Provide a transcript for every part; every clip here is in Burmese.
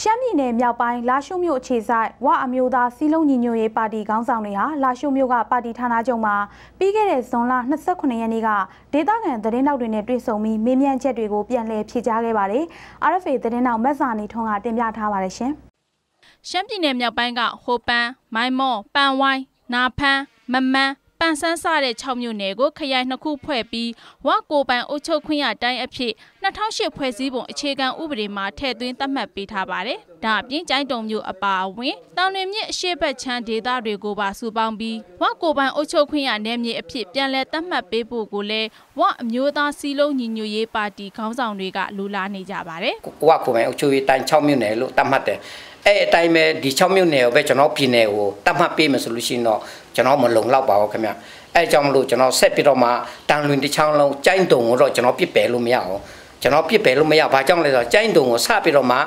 ရှမ်းပြည်နယ်မြောက်ပိုင်းလာရှုမြို့အခြေဆိုင်ဝအမျိုးသားစီးလုံးညီညွတ်ရေးပါတီခေါင်းဆောင်တွေဟာလာရှုမြို့ကပါတီဌာနချုပ်မှာပြီးခဲ့တဲ့ဇွန်လ28ရက်နေ့ကဒေသခံသတင်းတောက်တွေနဲ့တွေ့ဆုံပြီးမေးမြန်းချက်တွေကိုပြန်လည်ဖြေကြားခဲ့ပါတယ်။ RFA သတင်းတောက်မက်စာနေထွန်းကတင်ပြထားပါတယ်ရှင်။ရှမ်းပြည်နယ်မြောက်ပိုင်းကဟိုပန်းမိုင်းမော့ပန်ဝိုင်းနာဖန်းမမန်း ပန်ဆန်းစတဲ့6မြို့နယ်ကိုခရိုင်နှစ်ခုဖွဲ့ပြီးဝကိုပိုင်အုပ်ချုပ်ခွင့်ရတိုင်းအဖြစ်2008ဖွဲ့စည်းပုံအခြေခံဥပဒေမှာထည့်သွင်းသတ်မှတ်ပေးထားပါတယ်။ဒါအပြင်ကျိုင်းတုံမြို့အပါအဝင်တောင်တွင်မြစ်အရှေ့ဘက်ခြမ်းဒေသတွေကိုပါစုပေါင်းပြီးဝကိုပိုင်အုပ်ချုပ်ခွင့်ရနယ်မြေအဖြစ်ပြန်လည်သတ်မှတ်ပေးဖို့ကိုလည်းဝအမျိုးသားစီးလုံးညီညွတ်ရေးပါတီခေါင်းဆောင်တွေကလူလာနေကြပါတယ်။ဝကိုပိုင်အုပ်ချုပ်ရေးတိုင်း6မြို့နယ်လို့သတ်မှတ်တယ်။ အဲ့အတိုင်းပဲဒီ6မြို့နယ်ကိုပဲကျွန်တော်ပြည်နယ်ကိုတတ်မှတ်ပေးမယ်ဆိုလို့ရှိရင်တော့ကျွန်တော်မလုံလောက်ပါဘူးခင်ဗျအဲ့ကြောင့်မလို့ကျွန်တော်ဆက်ပြီးတော့မှတန်လွင်တစ်ချောင်းလုံးကြိုင်းတုံကိုတော့ကျွန်တော်ပြစ်ပယ်လို့မရအောင်ကျွန်တော်ပြစ်ပယ်လို့မရဘာကြောင့်လဲဆိုတော့ကြိုင်းတုံကိုစပြီးတော့မှ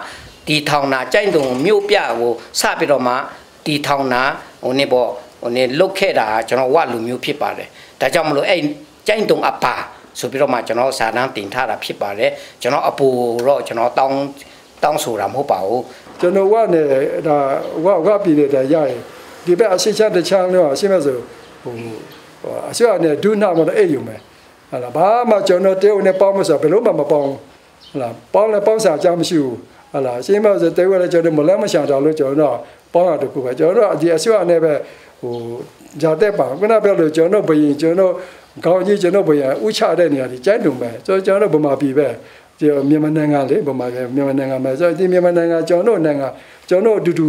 ဒီထောင်နာကြိုင်းတုံမြို့ပြကိုစပြီးတော့မှဒီထောင်နာဟိုနေပေါ့ဟိုနေလုတ်ခဲ့တာကျွန်တော်ဝလူမျိုးဖြစ်ပါတယ်ဒါကြောင့်မလို့အဲ့ကြိုင်းတုံအပါဆိုပြီးတော့မှကျွန်တော်စာတမ်းတင်ထားတာဖြစ်ပါတယ်ကျွန်တော်အပူတော့ကျွန်တော်တောင်းတောင်းဆိုတာမဟုတ်ပါဘူး ကျွန်တော်ဝနဲ့ဒါဝဝပြည်တဲ့ရရင်ဒီဘက်အရှိချတချမ်းလို့အရှိမဲ့ဆိုဟိုအရှိရနဲ့ဒုနာမတော့အဲ့ယူမယ်ဟာလားဘာမှကျွန်တော်တဲဦးနဲ့ပေါင်းမဆိုဘယ်လို့မှမပေါင်းဟာလားပေါင်းလဲပေါင်းစားကြမရှိဘူးဟာလားအရှိမဲ့ဆိုတဲဦးလည်းကျွန်တော်မလဲမရှာတော့လို့ကျွန်တော်ပေါင်းရတခုပဲကျွန်တော်ဒီအရှိရနဲ့ပဲဟိုဂျာတက်ပါခုနပြောလို့ကျွန်တော်ဘယင်ကျွန်တော်ကောင်းကြီးကျွန်တော်ဘယင်ဥချတဲ့နေရာဒီကျိုင်းတုံပဲကျွန်တော်ကျွန်တော်ဗမာပြည်ပဲ ဒီမြန်မာနိုင်ငံလေဗမာပြည်မြန်မာနိုင်ငံမှာဆိုဒီမြန်မာနိုင်ငံကျွန်တော်နိုင်ငံကျွန်တော်အတူတူ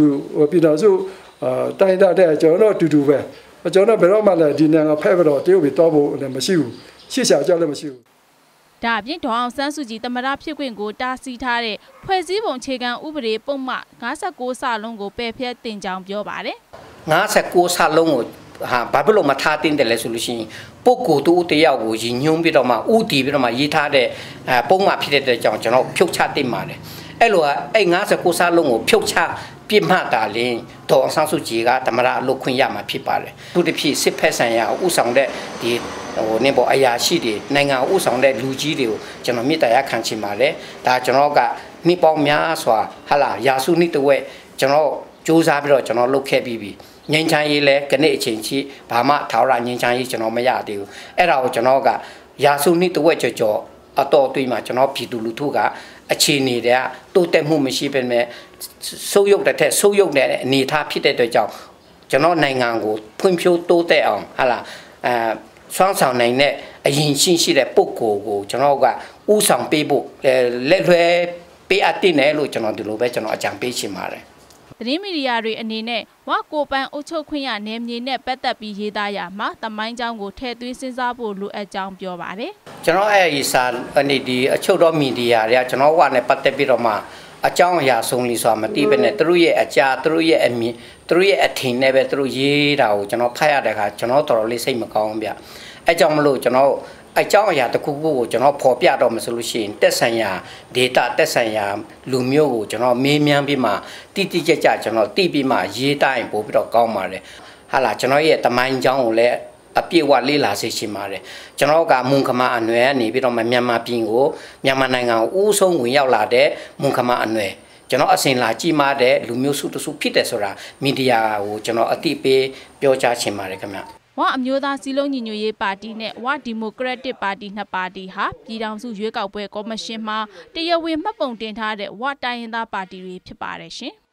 ပြည်တော်စုအာတိုင်းတာတဲ့ကျွန်တော်အတူတူပဲကျွန်တော်ဘယ်တော့မှလည်းဒီနိုင်ငံဖက်ပြီးတော့တရုတ်ပြည်တော့ဖို့လည်းမရှိဘူးရှေ့ရှာကြောက်လည်းမရှိဘူးဒါအပြင်ဒေါအောင်ဆန်းစုကြည်တမရဖြစ်ခွင့်ကိုတားဆီးထားတဲ့ဖွဲ့စည်းပုံအခြေခံဥပဒေပုံမှ59စာလုံးကိုပယ်ဖျက်တင်ကြောင်းပြောပါတယ်59စာလုံးကို ဟာဘာဖြစ်လို့မထားတင်တယ်လဲဆိုလို့ရှိရင်ပုဂ္ဂိုလ်တူတယောက်ကိုရည်ညွှန်းပြီးတော့မှဥတီပြီးတော့မှရေးထားတဲ့အဲပုံမှန်ဖြစ်တဲ့ကြောင့်ကျွန်တော်ဖြုတ်ချတင်ပါတယ်အဲ့လိုကအဲ့59စားလုံးကိုဖြုတ်ချပြစ်မှတ်တာလင်းဒေါ်အဆန်းစုကြည်ကဓမ္မရအလုပ်ခွင့်ရမှာဖြစ်ပါတယ်သူတစ်ဖြစ်စစ်ဖက်ဆိုင်ရာဥဆောင်တဲ့ဒီဟိုနေပေါ်အရာရှိတွေနိုင်ငံဥဆောင်တဲ့လူကြီးတွေကိုကျွန်တော်မြစ်တရားခံချင်ပါတယ်ဒါကျွန်တော်ကမိပေါင်းများစွာဟာလာရာစုနှစ်တဝက်ကျွန်တော် စူးစမ်းပြီးတော့ကျွန်တော်လုပ်ခဲ့ပြီးပြီငင်းချမ်းရေးလဲကနေ့အချိန်ချိဘာမှထာဝရငင်းချမ်းရေးကျွန်တော်မရသေးဘူးအဲ့ဒါကိုကျွန်တော်ကရာစုနှစ်တဝက်ကြော်ကြော်အတော်တွေးမှာကျွန်တော်ပြည်သူလူထုကအခြေအနေတွေကတိုးတက်မှုမရှိပေမဲ့ဆုပ်ယုပ်တဲ့ထက်ဆုပ်ယုပ်တဲ့အနေအထားဖြစ်တဲ့အတွက်ကြောင့်ကျွန်တော်နိုင်ငံကိုဖွံ့ဖြိုးတိုးတက်အောင်ဟာလားအဲဆွမ်းဆောင်နိုင်တဲ့အရင်ရှိရှိတဲ့ပုံကိုကိုကျွန်တော်ကဥဆောင်ပေးဖို့လက်လွဲပေးအပ်တင်တယ်လို့ကျွန်တော်ဒီလိုပဲကျွန်တော်အကြံပေးချင်ပါတယ် သတင်းမီဒီယာတွေအနေနဲ့ဝကိုပန်းအုပ်ချုပ်ခွင့်ရနယ်မြေနဲ့ပတ်သက်ပြီးရေးသားရမှာတမိုင်းကြောင်းကိုထည့်သွင်းစဉ်းစားဖို့လိုအပ်ကြောင်းပြောပါတယ်ကျွန်တော်အဲ့ဒီစာအနေဒီအချုပ်တော်မီဒီယာတွေကကျွန်တော်ကနဲ့ပတ်သက်ပြီးတော့မှအကြောင်းအရာဆုံးလီဆိုတာမတိပဲနဲ့သူတို့ရဲ့အကြာသူတို့ရဲ့အမြင်သူတို့ရဲ့အထင်နဲ့ပဲသူတို့ရေးတာကိုကျွန်တော်ဖတ်ရတဲ့အခါကျွန်တော်တော်တော်လေးစိတ်မကောင်းဘူးဗျအဲကြောင့်မလို့ကျွန်တော် အကြောင်းအရာတစ်ခုခုကိုကျွန်တော်ဖော်ပြတော့မှဆိုလို့ရှိရင်တက်ဆိုင်ရာ data တက်ဆိုင်ရာလူမျိုးကိုကျွန်တော်မေးမြန်းပြီးမှတိတိကျကျကျွန်တော်သိပြီးမှရေးတိုင်းပို့ပြီးတော့ကောင်းပါတယ်ဟာလာကျွန်တော်ရဲ့တမိုင်းကြောင်းကိုလည်းအပြည့်အဝလေးလာစေချင်ပါတယ်ကျွန်တော်ကမွန်ခမအနွယ်ကနေပြီးတော့မြန်မာပြည်ကိုမြန်မာနိုင်ငံကိုဦးဆုံးဝင်ရောက်လာတဲ့မွန်ခမအနွယ်ကျွန်တော်အစင်လာကြည့်မှတဲ့လူမျိုးစုတစုဖြစ်တယ်ဆိုတာမီဒီယာကိုကျွန်တော်အတိပေးပြောကြားချင်ပါတယ်ခင်ဗျ ဝအမျိုးသားစီလုံးညီညွတ်ရေးပါတီနဲ့ဝဒီမိုကရက်တစ်ပါတီနှစ်ပါတီဟာပြည်ထောင်စုရွေးကောက်ပွဲကော်မရှင်မှတရားဝင်မှတ်ပုံတင်ထားတဲ့ဝတိုင်းရင်းသားပါတီတွေဖြစ်ပါတယ်ရှင်။